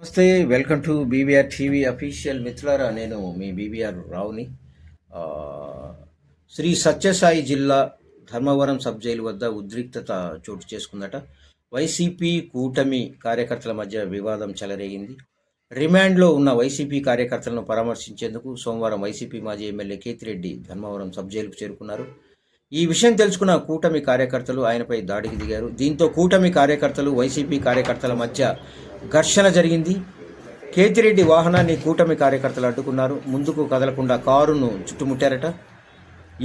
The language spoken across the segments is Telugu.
నమస్తే welcome to BBR TV official మిత్రులారా నేను మీ బీబీఆర్ రావుని. శ్రీ సత్యసాయి జిల్లా ధర్మవరం సబ్ జైలు వద్ద ఉద్రిక్తత చోటు చేసుకుందట. వైసీపీ కూటమి కార్యకర్తల మధ్య వివాదం చెలరేగింది. రిమాండ్లో ఉన్న వైసీపీ కార్యకర్తలను పరామర్శించేందుకు సోమవారం వైసీపీ మాజీ ఎమ్మెల్యే కేతిరెడ్డి ధర్మవరం సబ్ జైలుకు చేరుకున్నారు. ఈ విషయం తెలుసుకున్న కూటమి కార్యకర్తలు ఆయనపై దాడికి దిగారు. దీంతో కూటమి కార్యకర్తలు వైసీపీ కార్యకర్తల మధ్య ఘర్షణ జరిగింది. కేతిరెడ్డి వాహనాన్ని కూటమి కార్యకర్తలు అడ్డుకున్నారు. ముందుకు కదలకుండా కారును చుట్టుముట్టారట.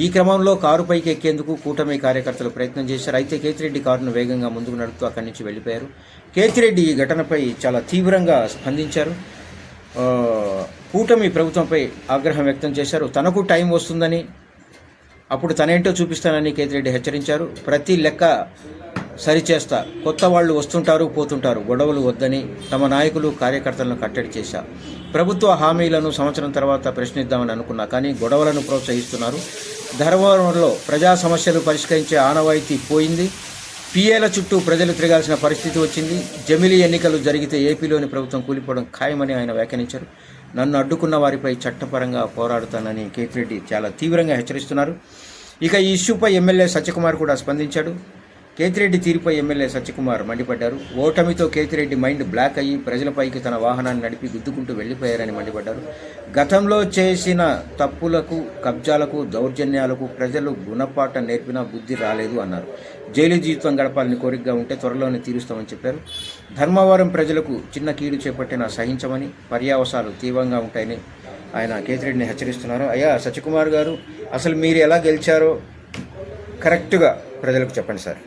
ఈ క్రమంలో కారుపైకి ఎక్కేందుకు కూటమి కార్యకర్తలు ప్రయత్నం చేశారు. అయితే కేతిరెడ్డి కారును వేగంగా ముందుకు నడుపుతూ అక్కడి నుంచి వెళ్ళిపోయారు. కేతిరెడ్డి ఈ ఘటనపై చాలా తీవ్రంగా స్పందించారు. కూటమి ప్రభుత్వంపై ఆగ్రహం వ్యక్తం చేశారు. తనకు టైం వస్తుందని అప్పుడు తనేంటో చూపిస్తానని కేతిరెడ్డి హెచ్చరించారు. ప్రతి లెక్క సరిచేస్తా. కొత్త వాళ్ళు వస్తుంటారు పోతుంటారు. గొడవలు వద్దని తమ నాయకులు కార్యకర్తలను కట్టడి చేశా. ప్రభుత్వ హామీలను సంవత్సరం తర్వాత ప్రశ్నిద్దామని అనుకున్నా కానీ గొడవలను ప్రోత్సహిస్తున్నారు. ధర్మవరంలో ప్రజా సమస్యలు పరిష్కరించే ఆనవాయితీ పోయింది. పిఏల చుట్టూ ప్రజలు తిరగాల్సిన పరిస్థితి వచ్చింది. జమిలీ ఎన్నికలు జరిగితే ఏపీలోని ప్రభుత్వం కూలిపోవడం ఖాయమని ఆయన వ్యాఖ్యానించారు. నన్ను అడ్డుకున్న వారిపై చట్టపరంగా పోరాడుతానని కేతిరెడ్డి చాలా తీవ్రంగా హెచ్చరిస్తున్నారు. ఇక ఈ ఇష్యూపై ఎమ్మెల్యే సత్యకుమార్ కూడా స్పందించాడు. కేతిరెడ్డి తీరుపై ఎమ్మెల్యే సత్యకుమార్ మండిపడ్డారు. ఓటమితో కేతిరెడ్డి మైండ్ బ్లాక్ అయ్యి ప్రజలపైకి తన వాహనాన్ని నడిపి గుద్దుకుంటూ వెళ్ళిపోయారని మండిపడ్డారు. గతంలో చేసిన తప్పులకు కబ్జాలకు దౌర్జన్యాలకు ప్రజలు గుణపాఠం నేర్పినా బుద్ధి రాలేదు అన్నారు. జైలు జీవితం గడపాలని కోరికగా ఉంటే త్వరలోనే తీరుస్తామని చెప్పారు. ధర్మవరం ప్రజలకు చిన్న కీడు చేపట్టిన సహించమని పర్యావసాలు తీవ్రంగా ఉంటాయని ఆయన కేతిరెడ్డిని హెచ్చరిస్తున్నారు. అయ్యా సత్యకుమార్ గారు అసలు మీరు ఎలా గెలిచారో కరెక్ట్గా ప్రజలకు చెప్పండి సార్.